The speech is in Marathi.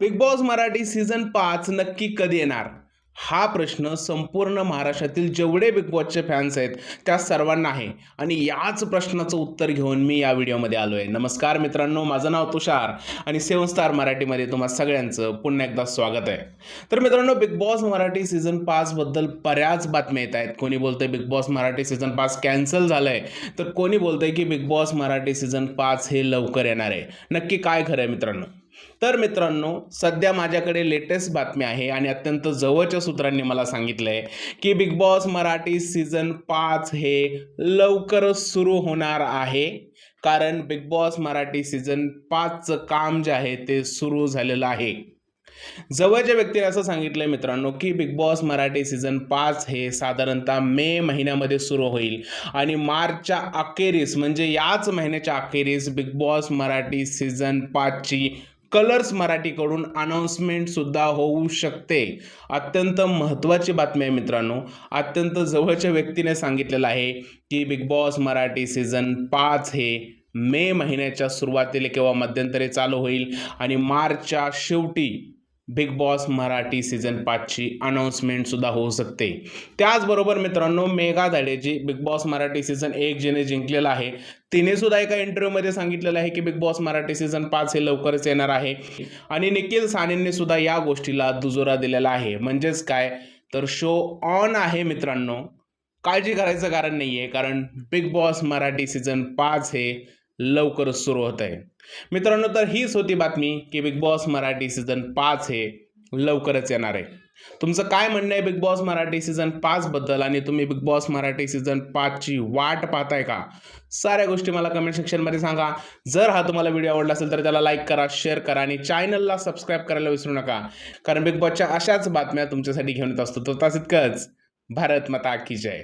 बिग बॉस मराठी सीझन पाच नक्की कधी येणार? हा प्रश्न संपूर्ण महाराष्ट्रातील जेवढे बिग बॉसचे फॅन्स आहेत त्या सर्वांना आहे. आणि याच प्रश्नाचं उत्तर घेऊन मी या व्हिडिओमध्ये आलो आहे नमस्कार मित्रांनो माझं नाव तुषार आणि सेवन स्टार मराठीमध्ये तुम्हा सगळ्यांचं पुन्हा एकदा स्वागत आहे. तर मित्रांनो बिग बॉस मराठी सीझन पाचबद्दल बऱ्याच बातम्या येत आहेत. कोणी बोलतंय बिग बॉस मराठी सीझन पाच कॅन्सल झालं आहे तर कोणी बोलतंय की बिग बॉस मराठी सीझन पाच हे लवकर येणार आहे? नक्की काय खरं आहे मित्रांनो? तर मित्रांनो सध्या माझ्याकडे लेटेस्ट बातमी आहे आणि अत्यंत जवळच्या सूत्रांनी मला सांगितलं आहे की बिग बॉस मराठी सीझन पाच हे लवकरच सुरू होणार आहे. कारण बिग बॉस मराठी सीझन पाचचं काम जे आहे ते सुरू झालेलं आहे. जवळच्या व्यक्तीने असं सांगितलं आहे मित्रांनो की बिग बॉस मराठी सीझन पाच हे साधारणतः मे महिन्यामध्ये सुरू होईल. आणि मार्चच्या अखेरीस म्हणजे याच महिन्याच्या अखेरीस बिग बॉस मराठी सीझन पाचची कलर्स मराठीकडून अनाऊन्समेंटसुद्धा होऊ शकते. अत्यंत महत्त्वाची बातमी आहे मित्रांनो. अत्यंत जवळच्या व्यक्तीने सांगितलेलं आहे की बिग बॉस मराठी सीझन पाच हे मे महिन्याच्या सुरुवातीला किंवा मध्यंतरी चालू होईल आणि मार्चच्या शेवटी बिग बॉस मराठी सीझन पाचची अनाऊन्समेंटसुद्धा होऊ शकते. त्याचबरोबर मित्रांनो मेघा धाडे जी बिग बॉस मराठी सीझन एक जिने जिंकलेला आहे. तिनेसुद्धा एका इंटरव्ह्यूमध्ये सांगितलेलं आहे की बिग बॉस मराठी सीझन पाच हे लवकरच येणार आहे. आणि निखिल सानेंनी सुद्धा या गोष्टीला दुजोरा दिलेला आहे. म्हणजेच काय? तर शो ऑन आहे मित्रांनो. काळजी करायचं कारण नाही आहे कारण बिग बॉस मराठी सीझन पाच हे लवकरच सुरू होत आहे. मित्रांनो तर हीच होती बातमी की बिग बॉस मराठी सीझन पाच हे लवकरच येणार आहे. तुमचं काय म्हणणं आहे बिग बॉस मराठी सीझन पाचबद्दल आणि तुम्ही बिग बॉस मराठी सीझन पाचची वाट पाहताय का? साऱ्या गोष्टी मला कमेंट सेक्शनमध्ये सांगा. जर हा तुम्हाला व्हिडिओ आवडला असेल तर त्याला लाईक करा शेअर करा आणि चॅनलला सबस्क्राईब करायला विसरू नका. कारण बिग बॉसच्या अशाच बातम्या तुमच्यासाठी घेऊन येत असतो. तर तसं इतकंच भारत माता की जय.